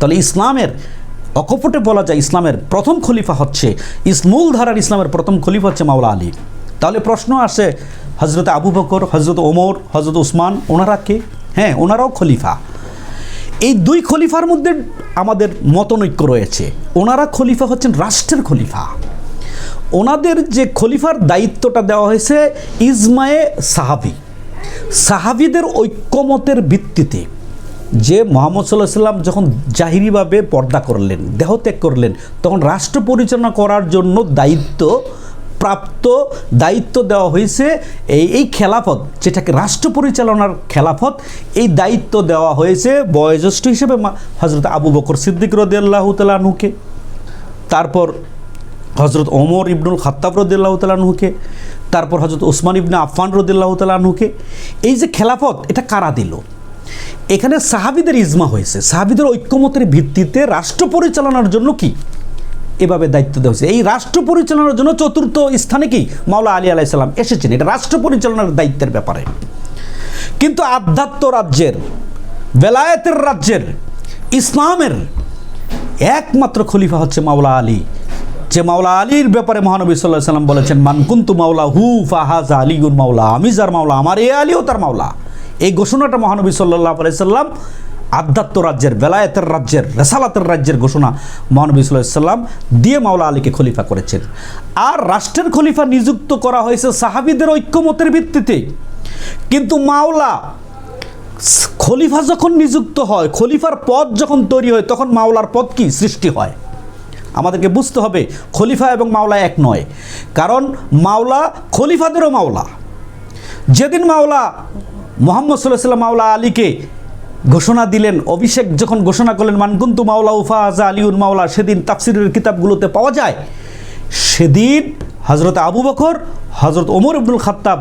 তাহলে ইসলামের, অকপটে বলা যায় ইসলামের প্রথম খলিফা হচ্ছে ইসমুল ধারার ইসলামের প্রথম খলিফা হচ্ছে মাওলা আলী। তাহলে প্রশ্ন আসে হজরত আবু বকর হজরত ওমর হজরত উসমান, ওনারা কে? হ্যাঁ ওনারাও খলিফা। এই দুই খলিফার মধ্যে আমাদের মতনৈক্য রয়েছে। ওনারা খলিফা হচ্ছেন রাষ্ট্রের খলিফা। ওনাদের যে খলিফার দায়িত্বটা দেওয়া হয়েছে ইজমায়ে সাহাবি। সাহাবিদের ঐক্যমতের ভিত্তিতে যে মোহাম্মদ সাল্লাহ সাল্লাম যখন জাহিরিভাবে পর্দা করলেন, দেহত্যাগ করলেন, তখন রাষ্ট্র পরিচালনা করার জন্য দায়িত্ব, প্রাপ্ত দায়িত্ব দেওয়া হয়েছে। এই এই খেলাফত, যেটাকে রাষ্ট্র পরিচালনার খেলাফত, এই দায়িত্ব দেওয়া হয়েছে বয়োজ্যেষ্ঠ হিসেবে হজরত আবু বকর সিদ্দিক রদিয়াল্লাহ তালানুকে তারপর হজরত ওমর ইবনুল খাত্তাব রদিল্লাহ তালাহুকে তারপর হজরত ওসমান ইবনে আফফান রদিল্লাহ তালাহুকে এই যে খেলাফত, এটা কারা দিল? এখানে সাহাবিদের ইজমা হয়েছে। সাহাবিদের ঐক্যমতের ভিত্তিতে রাষ্ট্র পরিচালনার জন্য কি? এভাবে দায়িত্ব দেওয়া হয়েছে। এই রাষ্ট্র পরিচালনার জন্য চতুর্থ স্থানে কি? মাওলা আলী আলাইসাল্লাম এসেছেন। এটা রাষ্ট্র পরিচালনার দায়িত্বের ব্যাপারে। কিন্তু আধ্যাত্ম রাজ্যের, বেলায়েতের রাজ্যের, ইসলামের একমাত্র খলিফা হচ্ছে মাওলা আলী। যে মাওলা আলীর ব্যাপারে মহানবী সাল্লাহ সাল্লাম বলেছেন মানকুন্তু মাওলা হু ফাহাজ আলীগুন মাওলা। আমি যার মাওলা, আমার এ আলীও তার মাওলা। এই ঘোষণাটা মহানবী সাল্লাহ আলাইসাল্লাম আধ্যাত্ম রাজ্যের, বেলায়েতের রাজ্যের, রেসালাতের রাজ্যের ঘোষণা মহানবী সাল্লাম দিয়ে মাওলা আলীকে খলিফা করেছেন। আর রাষ্ট্রের খলিফা নিযুক্ত করা হয়েছে সাহাবিদের ঐক্যমতের ভিত্তিতে। কিন্তু মাওলা খলিফা যখন নিযুক্ত হয়, খলিফার পদ যখন তৈরি হয়, তখন মাওলার পদ কি? সৃষ্টি হয়। আমাদেরকে বুঝতে হবে, খলিফা এবং মাওলা এক নয়। কারণ মাওলা খলিফাদেরও মাওলা। যেদিন মাওলা মোহাম্মদ সাল্লাহ মাওলা আলীকে ঘোষণা দিলেন, অভিষেক যখন ঘোষণা করলেন, মানকুন্তু মাওলা উফা আজা আলিউন মাওলা সেদিন তাফসিরের কিতাবগুলোতে পাওয়া যায়, সেদিন হজরত আবু বকর হজরত ওমর আব্দুল খাত্তাব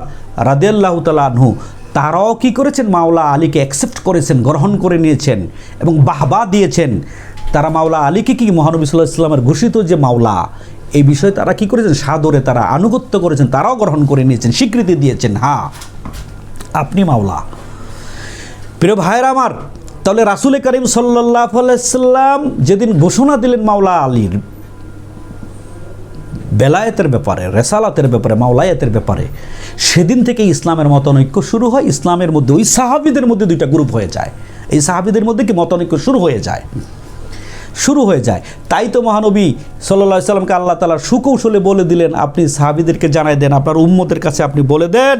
রাদেল্লাহ তালহু তারাও কি করেছেন? মাওলা আলীকে অ্যাকসেপ্ট করেছেন, গ্রহণ করে নিয়েছেন এবং বাহবা দিয়েছেন। তারা মাওলা আলীকে কি মহানবী সাল্লাহ ইসলামের ঘোষিত যে মাওলা, এই বিষয়ে তারা কি করেছেন? সাদরে তারা আনুগত্য করেছেন, তারাও গ্রহণ করে নিয়েছেন, স্বীকৃতি দিয়েছেন হ্যাঁ। আপনি মাওলা। প্রিয় ভাইয়ের আমার, তাহলে রাসুল করিম সাল্লাহ সাল্লাম যেদিন ঘোষণা দিলেন মাওলা আলীর, বেলায়েতের ব্যাপারে, রেসালাতের ব্যাপারে, মাওলায়াতের ব্যাপারে, সেদিন থেকে ইসলামের মতনৈক্য শুরু হয়। ইসলামের মধ্যে ওই সাহাবিদের মধ্যে দুইটা গ্রুপ হয়ে যায়। এই সাহাবিদের মধ্যে কি মতনৈক্য শুরু হয়ে যায়? শুরু হয়ে যায়। তাই তো মহানবী সাল্লা সাল্লামকে আল্লাহ তালা সুকৌশলে বলে দিলেন, আপনি সাহাবিদেরকে জানাই দেন, আপনার উম্মতের কাছে আপনি বলে দেন,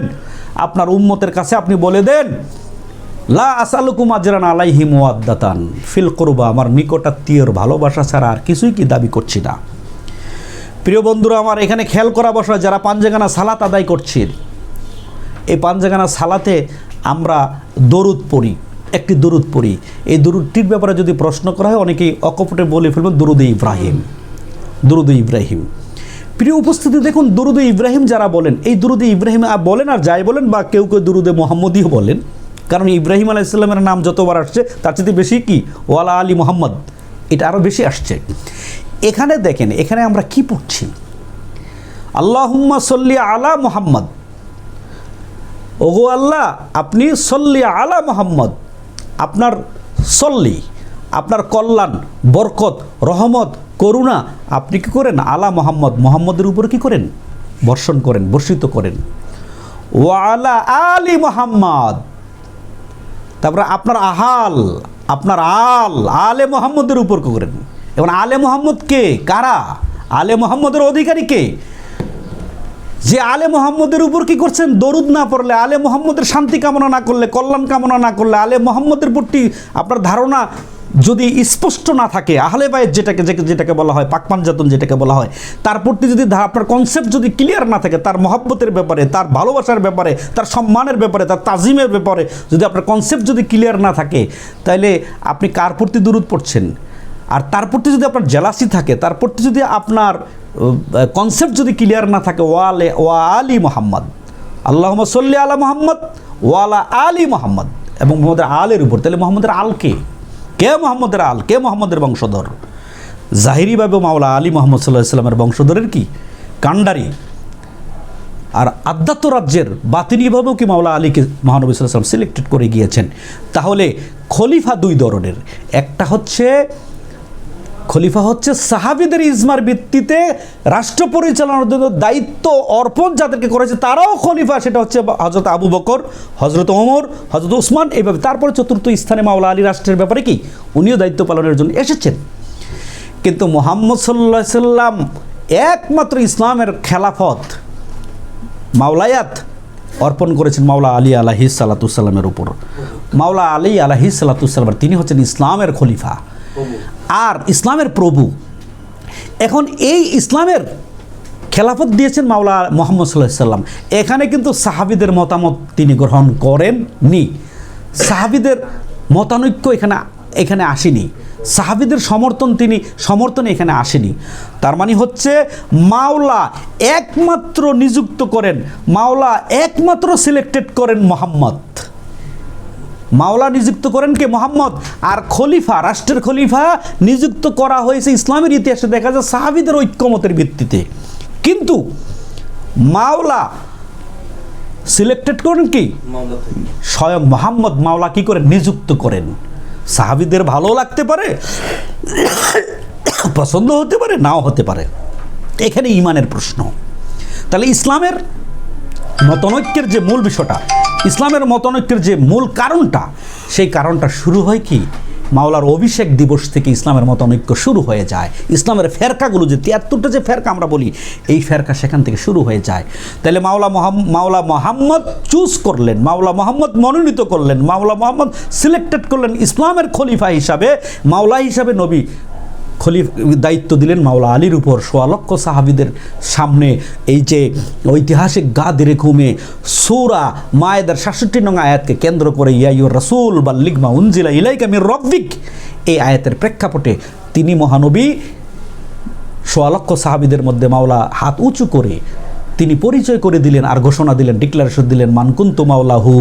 আপনার উম্মতের কাছে আপনি বলে দেন, লা আসালুকুম আজরান আলাইহি মুয়াদ্দাতান ফিল করবা, আমার নিকটাত্মীয়র ভালোবাসা ছাড়া আর কিছুই কি দাবি করছি না। প্রিয় বন্ধুরা, আমার এখানে খেয়াল করা বসা যারা পাঞ্জাগানা সালাত আদায় করছেন, এই পাঞ্জাগানা সালাতে আমরা দরুদ পড়ি। একটি দরুদ পড়ি। এই দরুদটির ব্যাপারে যদি প্রশ্ন করা হয়, অনেকেই অকপটে বলে ফেলবেন, দরুদে ইব্রাহিম। দরুদে ইব্রাহিম। প্রিয় উপস্থিতি, দেখুন, দরুদে ইব্রাহিম যারা বলেন, এই দরুদে ইব্রাহিম বলেন আর যাই বলেন বা কেউ কেউ দরুদে মোহাম্মদীও বলেন, কারণ ইব্রাহিম আলাইসাল্লামের নাম যতবার আসছে, তার চেয়ে বেশি কি? ওয়ালা আলী মোহাম্মদ। এটা আরও বেশি আসছে। এখানে দেখেন, এখানে আমরা কি পড়ছি? আল্লাহুম্মা সল্লি আলা মোহাম্মদ। ওগো আল্লাহ, আপনি সল্লি আলা মোহাম্মদ। আপনার সল্লি, আপনার কল্যাণ, বরকত, রহমত, করুণা, আপনি কি করেন? আলা মোহাম্মদ, মোহাম্মদের উপর কি করেন? বর্ষণ করেন, বর্ষিত করেন। ও আলা আলী মোহাম্মদ। তারপরে আপনার আহাল, আপনার আল, আলে মোহাম্মদের উপর করেন? এবং আলে মোহাম্মদ কে? কারা? আলে মোহাম্মদের অধিকারী কে? যে আলে মোহাম্মদের উপর কি করছেন? দরুদ না পড়লে, আলে মোহাম্মদের শান্তি কামনা না করলে, কল্যাণ কামনা না করলে, আলে মোহাম্মদের প্রতি আপনার ধারণা যদি স্পষ্ট না থাকে, আহলে বাইত যেটাকে যেটাকে বলা হয় পাকপাঞ্জাতন যেটাকে বলা হয়, তার প্রতি যদি আপনার কনসেপ্ট যদি ক্লিয়ার না থাকে, তার মহব্বতের ব্যাপারে, তার ভালোবাসার ব্যাপারে, তার সম্মানের ব্যাপারে, তার তাজিমের ব্যাপারে যদি আপনার কনসেপ্ট যদি ক্লিয়ার না থাকে তাহলে আপনি কার প্রতি দূরত পড়ছেন? আর তার প্রতি যদি আপনার জেলাসি থাকে, তার প্রতি যদি আপনার কনসেপ্ট যদি ক্লিয়ার না থাকে, ওয়ালে, ওয়া আলী মোহাম্মদ। আল্লাহ সল্লি আলা মোহাম্মদ, ওয়ালা আলী মোহাম্মদ। এবং মোহাম্মদের আলের উপর। তাহলে মোহাম্মদের আল কে? কে মোহাম্মদের আল? কে মোহাম্মদের বংশধর? জাহিরিভাবে মাওলা আলী মোহাম্মদ সাল্লাহ ইসলামের বংশধরের কি? কান্ডারি আর আধ্যাত্ম রাজ্যের বাতিনিভাবেও কি মাওলা আলীকে মহানবী সাল্লাম সিলেক্টেড করে গিয়েছেন? তাহলে খলিফা দুই ধরনের। একটা হচ্ছে খলিফা হচ্ছে সাহাবিদের ইজমার ভিত্তিতে রাষ্ট্র পরিচালনার জন্য দায়িত্ব অর্পণ যাদেরকে করেছে, তারাও খলিফা। সেটা হচ্ছে হজরত আবু বকর হজরত ওমর হজরত উসমান, এইভাবে। তারপরে চতুর্থ স্থানে মাওলা আলী রাষ্ট্রের ব্যাপারে কি? উনিও দায়িত্ব পালনের জন্য এসেছেন। কিন্তু মোহাম্মদ সাল্লাহ সাল্লাম একমাত্র ইসলামের খেলাফত, মাওলায়াত অর্পণ করেছেন মাওলা আলী আলাহি সাল্লাতুসাল্লামের উপর। মাওলা আলী আলাহি সাল্লাতুসাল্লাম তিনি হচ্ছেন ইসলামের খলিফা। আর ইসলামের প্রভু। এখন এই ইসলামের খেলাফত দিয়েছেন মাওলা মোহাম্মদ সাল্লাহ সাল্লাম। এখানে কিন্তু সাহাবিদের মতামত তিনি গ্রহণ করেননি। সাহাবিদের মতানৈক্য এখানে এখানে আসেনি। সাহাবিদের সমর্থন তিনি, সমর্থন এখানে আসেনি। তার মানে হচ্ছে মাওলা একমাত্র নিযুক্ত করেন, মাওলা একমাত্র সিলেক্টেড করেন মোহাম্মদ। মাওলা নিযুক্ত করেন কে মোহাম্মদ? আর খলিফা, রাষ্ট্রের খলিফা নিযুক্ত করা হয়েছে ইসলামের ইতিহাসে, দেখা যায় সাহাবিদের ঐক্যমতের ভিত্তিতে। কিন্তু মাওলা সিলেক্টেড করেন কি? স্বয়ং মোহাম্মদ। মাওলা কি করে নিযুক্ত করেন। সাহাবিদের ভালো লাগতে পারে, পছন্দ হতে পারে, নাও হতে পারে। এখানে ইমানের প্রশ্ন। তাহলে ইসলামের মতনৈক্যের যে মূল বিষয়টা ইসলামের মতনৈক্যের যে মূল কারণটা, সেই কারণটা শুরু হয় কি? মাওলার অভিষেক দিবস থেকে ইসলামের মতনৈক্য শুরু হয়ে যায়। ইসলামের ফেরকাগুলো যে তিয়াত্তরটা যে ফেরকা আমরা বলি, এই ফেরকা সেখান থেকে শুরু হয়ে যায়। তাহলে মাওলা মাওলা মোহাম্মদ চুজ করলেন, মাওলা মোহাম্মদ মনোনীত করলেন, মাওলা মোহাম্মদ সিলেক্টেড করলেন ইসলামের খলিফা হিসাবে, মাওলা হিসাবে নবী খলিফ দায়িত্ব দিলেন মাওলা আলীর উপর। সোয়ালক্ষ সাহাবিদের সামনে এই যে ঐতিহাসিক গা দেরে ঘুমে সৌরা মায়েদার সাতষট্টি নং আয়াতকে কেন্দ্র করে ইয়াইয় রসুল বা লিগমা উনজিলা ইলাইকা মির রব্বিক। এই আয়াতের প্রেক্ষাপটে তিনি মহানবী সোয়ালক্ষ সাহাবিদের মধ্যে মাওলা হাত উঁচু করে তিনি পরিচয় করে দিলেন আর ঘোষণা দিলেন ডিক্লারেশন দিলেন, মানকুন্ত মাওলাহু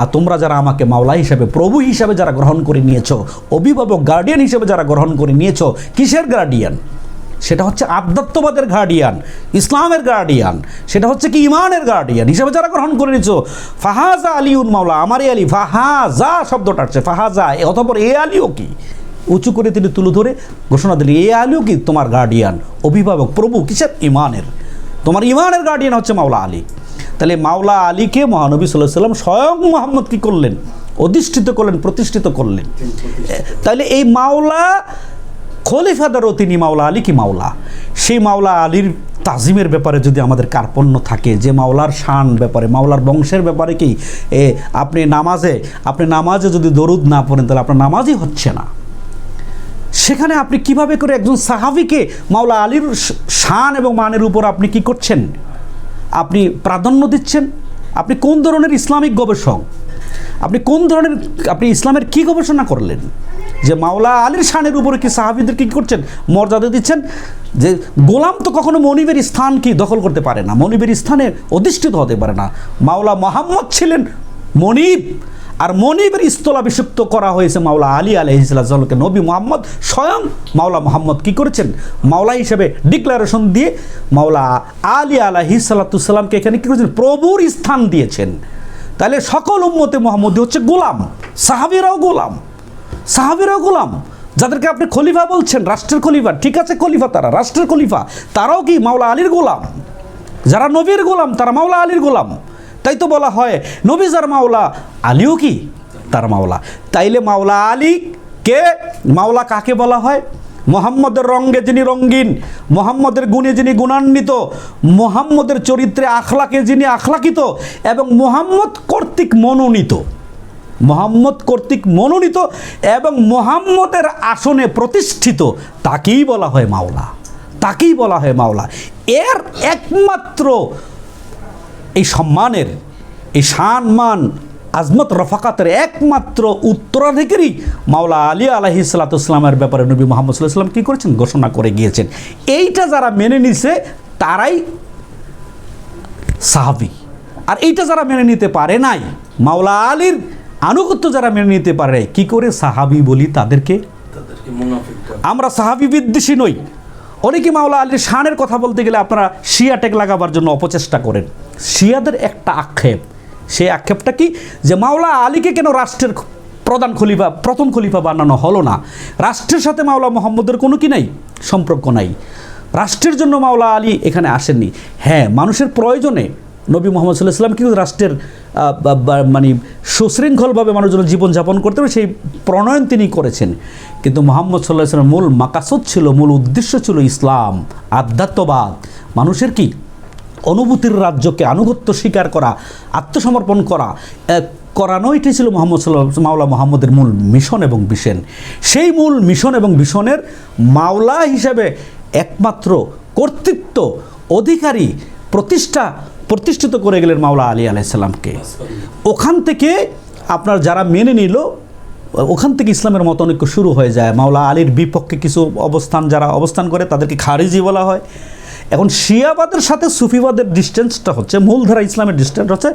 আর তোমরা যারা আমাকে মাওলা হিসাবে, প্রভু হিসাবে যারা গ্রহণ করে নিয়েছো, অভিভাবক গার্ডিয়ান হিসেবে যারা গ্রহণ করে নিয়েছো, কিসের গার্ডিয়ান সেটা হচ্ছে আধ্যাত্মবাদের গার্ডিয়ান ইসলামের গার্ডিয়ান সেটা হচ্ছে কি ইমানের গার্ডিয়ান হিসেবে যারা গ্রহণ করে নিয়েছো। ফাহাজা আলিউন মাওলা আমারই আলী, ফাহাজা শব্দটা আসছে, ফাহাজা এ অথপর এ আলিও কি? উঁচু করে তিনি তুলে ধরে ঘোষণা দিলেন, এ আলিও কি তোমার গার্ডিয়ান অভিভাবক, প্রভু কিসের ইমানের? তোমার ইমানের গার্ডিয়ান হচ্ছে মাওলা আলী। তাহলে মাওলা আলীকে মহানবী সাল্লাহ সাল্লাম স্বয়ং মোহাম্মদ কী করলেন? অধিষ্ঠিত করলেন, প্রতিষ্ঠিত করলেন। তাহলে এই মাওলা খলিফাদারও তিনি মাওলা আলী কি মাওলা? সেই মাওলা আলীর তাজিমের ব্যাপারে যদি আমাদের কার্পণ্য থাকে, যে মাওলার শান ব্যাপারে, মাওলার বংশের ব্যাপারে কি? এ, আপনি নামাজে আপনি নামাজে যদি দরুদ না পড়েন, তাহলে আপনার নামাজই হচ্ছে না। সেখানে আপনি কীভাবে করে একজন সাহাবিকে মাওলা আলীর শান এবং মানের উপর আপনি কি করছেন? আপনি প্রাধান্য দিচ্ছেন? আপনি কোন ধরনের ইসলামিক গবেষক? আপনি কোন ধরনের, আপনি ইসলামের কি গবেষণা করলেন? যে মাওলা আলীর শানের উপরে কি সাহাবিদের কি করছেন? মর্যাদা দিচ্ছেন? যে গোলাম তো কখনো মনিবের স্থান কি দখল করতে পারে না? মনিবের স্থানে অধিষ্ঠিত হতে পারে না। মাওলা মোহাম্মদ ছিলেন মনিব। আর মনিবের স্থলাভিষিক্ত করা হয়েছে মাওলা আলী আলহিসাল্লামকে নবী মোহাম্মদ স্বয়ং মাওলা মোহাম্মদ কি করেছেন? মাওলা হিসেবে ডিক্লারেশন দিয়ে মাওলা আলী আলাহি সাল্লাতুসাল্লামকে এখানে কী করেছেন? প্রভুর স্থান দিয়েছেন। তাহলে সকল উম্মতে মোহাম্মদ হচ্ছে গোলাম, সাহাবিরাও গোলাম সাহাবিরাও গোলাম। যাদেরকে আপনি খলিফা বলছেন, রাষ্ট্রের খলিফা, ঠিক আছে খলিফা তারা, রাষ্ট্রের খলিফা, তারাও কি মাওলা আলীর গোলাম? যারা নবীর গোলাম, তারা মাওলা আলীর গোলাম। তাই তো বলা হয়, নবী মাওলা, আলীও কি তার মাওলা? তাইলে মাওলা আলী কে? মাওলা কাকে বলা হয়? মোহাম্মদের রঙ্গে যিনি রঙ্গিন মোহাম্মদের গুণে যিনি গুণান্বিত, মোহাম্মদের চরিত্রে আখলাকে যিনি আখলাকিত এবং মোহাম্মদ কর্তৃক মনোনীত। মোহাম্মদ কর্তৃক মনোনীত এবং মোহাম্মদের আসনে প্রতিষ্ঠিত, তাকেই বলা হয় মাওলা। তাকেই বলা হয় মাওলা। এর একমাত্র এই সম্মানের এই সম্মান আজমত রফাকাতের একমাত্র উত্তরাধিকারী মাওলা আলী আলহি সাল্লাতুসলামের ব্যাপারে নবী মোহাম্মদ সাল্লাহ কী করেছেন? ঘোষণা করে গিয়েছেন। এইটা যারা মেনে নিছে তারাই সাহাবি। আর এইটা যারা মেনে নিতে পারে নাই মাওলা আলীর আনুগত্য যারা মেনে নিতে পারে নাই, কি করে সাহাবি বলি তাদেরকে। আমরা সাহাবি বিদ্বেষী নই। অনেকে মাওলা আলীর শানের কথা বলতে গেলে আপনারা শিয়া টেক লাগাবার জন্য অপচেষ্টা করেন। শিয়াদের একটা আক্ষেপ। সেই আক্ষেপটা কি? যে মাওলা আলীকে কেন রাষ্ট্রের প্রধান খলিফা, প্রথম খলিফা বানানো হলো না? রাষ্ট্রের সাথে মাওলা মোহাম্মদের কোনো কি নাই? সম্পর্ক নাই। রাষ্ট্রের জন্য মাওলা আলী এখানে আসেননি। হ্যাঁ মানুষের প্রয়োজনে নবী মোহাম্মদ সাল্লাহ কিন্তু রাষ্ট্রের মানে সুশৃঙ্খলভাবে মানুষজন জীবনযাপন করতে হবে সেই প্রণয়ন তিনি করেছেন। কিন্তু মোহাম্মদ সাল্লাহ ইসলামের মূল মাকাসদ ছিল, মূল উদ্দেশ্য ছিল ইসলাম, আধ্যাত্মবাদ। মানুষের কি? অনুভূতির রাজ্যকে আনুগত্য স্বীকার করা, আত্মসমর্পণ করা করানো এটি ছিল মোহাম্মদ মাওলা মোহাম্মদের মূল মিশন এবং বিশন সেই মূল মিশন এবং বিশনের মাওলা হিসেবে একমাত্র কর্তৃত্ব, অধিকারী প্রতিষ্ঠা প্রতিষ্ঠিত করে গেলেন মাওলা আলী আলাইসাল্লামকে ওখান থেকে আপনার যারা মেনে নিল, ওখান থেকে ইসলামের মতনৈক্য শুরু হয়ে যায়। মাওলা আলীর বিপক্ষে কিছু অবস্থান, যারা অবস্থান করে তাদেরকে খারিজি বলা হয়। এখন শিয়াবাদের সাথে সুফিবাদের ডিস্টেন্সটা হচ্ছে, মূলধারা ইসলামের ডিস্টেন্স হচ্ছে,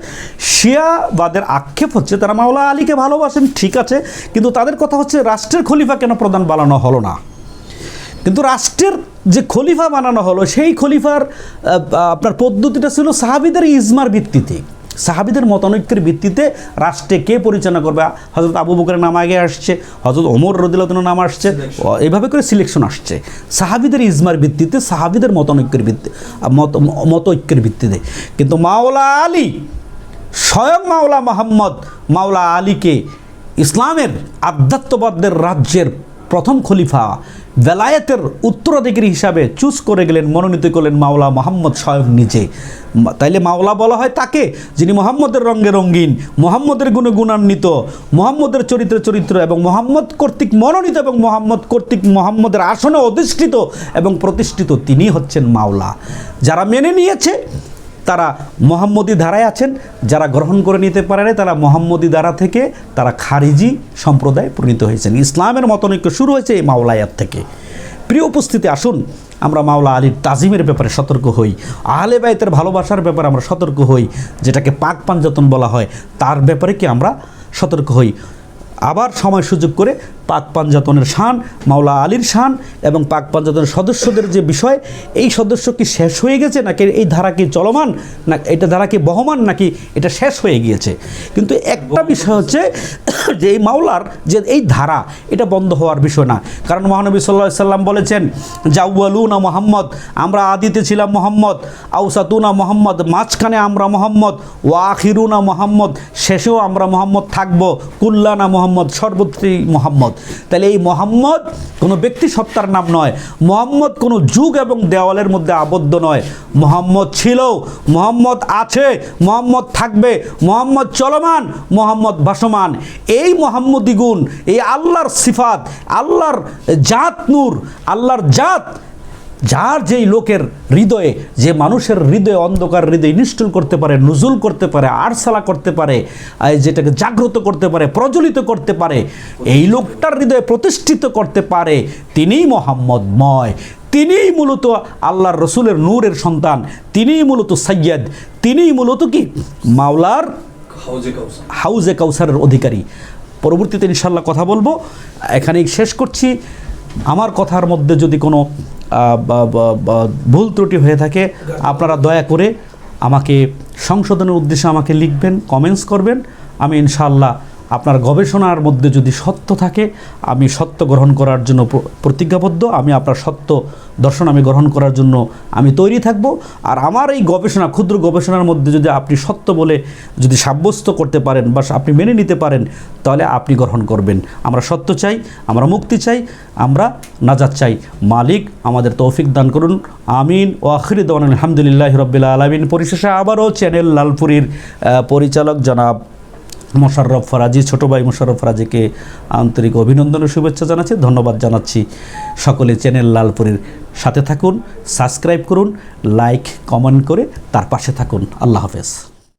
শিয়াবাদের আক্ষেপ হচ্ছে, তারা মাওলা আলীকে ভালোবাসেন, ঠিক আছে, কিন্তু তাদের কথা হচ্ছে রাষ্ট্রের খলিফা কেন প্রদান বানানো হলো না? কিন্তু রাষ্ট্রের যে খলিফা বানানো হলো, সেই খলিফার আপনার পদ্ধতিটা ছিল সাহাবিদের ইজমার ভিত্তিতে। সাহাবিদের মতানৈক্যের ভিত্তিতে রাষ্ট্রে কে পরিচালনা করবে? হজরত আবু বকরের নাম আগে আসছে হজরত ওমর রদিল্লাহর নাম আসছে এইভাবে করে সিলেকশন আসছে। সাহাবিদের ইজমার ভিত্তিতে সাহাবিদের মতানৈক্যের ভিত্তি মত মতৈক্যের ভিত্তিতে। কিন্তু মাওলা আলী স্বয়ং মাওলা মোহাম্মদ মাওলা আলীকে ইসলামের আধ্যাত্মবাদের রাজ্যের প্রথম খলিফা বেলায়েতের উত্তরাধিকারী হিসাবে চুজ করে গেলেন, মনোনীত করলেন মাওলা মোহাম্মদ স্বয়ং নিজে। তাইলে মাওলা বলা হয় তাকে, যিনি মোহাম্মদের রঙ্গে রঙ্গিন মোহাম্মদের গুণে গুণান্বিত, মোহাম্মদের চরিত্র চরিত্র এবং মোহাম্মদ কর্তৃক মনোনীত এবং মোহাম্মদ কর্তৃক মোহাম্মদের আসনে অধিষ্ঠিত এবং প্রতিষ্ঠিত তিনি হচ্ছেন মাওলা। যারা মেনে নিয়েছে তারা মোহাম্মদী ধারায় আছেন, যারা গ্রহণ করে নিতে পারে তারা মোহাম্মদী ধারা থেকে তারা খারিজি সম্প্রদায় পরিণত হয়েছেন। ইসলামের মতনৈক্য শুরু হয়েছে এই মাওলায়াত থেকে। প্রিয় উপস্থিতি, আসুন, আমরা মাওলা আলীর তাজিমের ব্যাপারে সতর্ক হই। আহলে বাইতের ভালোবাসার ব্যাপারে আমরা সতর্ক হই, যেটাকে পাক পাঞ্জাতন বলা হয়, তার ব্যাপারে কি আমরা সতর্ক হই। আবার সময় সুযোগ করে পাক পাঞ্জাতনের শান, মাওলা আলীর শান এবং পাক পাঞ্জাতনের সদস্যদের যে বিষয়, এই সদস্য কি শেষ হয়ে গেছে নাকি এই ধারা কি চলমান? না, এটা ধারা কি বহমান নাকি এটা শেষ হয়ে গিয়েছে? কিন্তু একটা বিষয় হচ্ছে যে এই মাওলার যে এই ধারা, এটা বন্ধ হওয়ার বিষয় না। কারণ মহানবী সাল্লাহ সাল্লাম বলেছেন, জাউয়ালুনা মোহাম্মদ, আমরা আদিতে ছিলাম মোহাম্মদ আউসাতুনা মোহাম্মদ, মাঝখানে আমরা মোহাম্মদ ওয়াখিরুনা মোহাম্মদ, শেষেও আমরা মোহাম্মদ থাকব, কুল্লানা মোহাম্মদ সর্বত্রী মোহাম্মদ। তাহলে এই মোহাম্মদ কোনো ব্যক্তি সত্তার নাম নয়। মোহাম্মদ কোনো যুগ এবং দেওয়ালের মধ্যে আবদ্ধ নয়। মোহাম্মদ ছিল, মোহাম্মদ আছে, মোহাম্মদ থাকবে, মোহাম্মদ চলমান, মোহাম্মদ ভাসমান। এই মোহাম্মদিগুণ এই আল্লাহর সিফাত, আল্লাহর জাত নূর, আল্লাহর জাত যার যেই লোকের হৃদয়ে যে মানুষের হৃদয়ে অন্ধকার হৃদয় নিষ্ঠুল করতে পারে নজুল করতে পারে আরসালা করতে পারে যেটাকে জাগ্রত করতে পারে প্রজ্বলিত করতে পারে এই লোকটার হৃদয়ে প্রতিষ্ঠিত করতে পারে তিনিই মোহাম্মদময়। তিনিই মূলত আল্লাহর রসুলের নূরের সন্তান তিনিই মূলত সৈয়দ তিনিই মূলত কি? মাওলার হাউজে কাউসারের অধিকারী। পরবর্তীতে ইনশাল্লাহ কথা বলব। এখানেই শেষ করছি। আমার কথার মধ্যে যদি কোনো ভুল ত্রুটি হয়ে থাকে, আপনারা দয়া করে আমাকে সংশোধনের উদ্দেশ্যে আমাকে লিখবেন কমেন্টস করবেন। আমি ইনশাল্লাহ আপনার গবেষণার মধ্যে যদি সত্য থাকে, আমি সত্য গ্রহণ করার জন্য প্রতিজ্ঞাবদ্ধ, আমি আপনার সত্য দর্শন আমি গ্রহণ করার জন্য আমি তৈরি থাকব। আর আমার এই গবেষণা, ক্ষুদ্র গবেষণার মধ্যে যদি আপনি সত্য বলে যদি সাব্যস্ত করতে পারেন বা আপনি মেনে নিতে পারেন, তাহলে আপনি গ্রহণ করবেন। আমরা সত্য চাই, আমরা মুক্তি চাই, আমরা নাজাত চাই। মালিক আমাদের তৌফিক দান করুন। আমিন। ও আখরিদ আলহামদুলিল্লাহ রবিল্লা আলমিন। পরিশেষে আবারও চ্যানেল লালপুরীর পরিচালক জনাব মোশাররফ ফরাজি, ছোটো ভাই মোশাররফ ফরাজিকে আন্তরিক অভিনন্দন ও শুভেচ্ছা জানাচ্ছি, ধন্যবাদ জানাচ্ছি সকলে চ্যানেল লালপুরের সাথে থাকুন, সাবস্ক্রাইব করুন, লাইক, কমেন্ট করে তার পাশে থাকুন। আল্লাহ হাফেজ।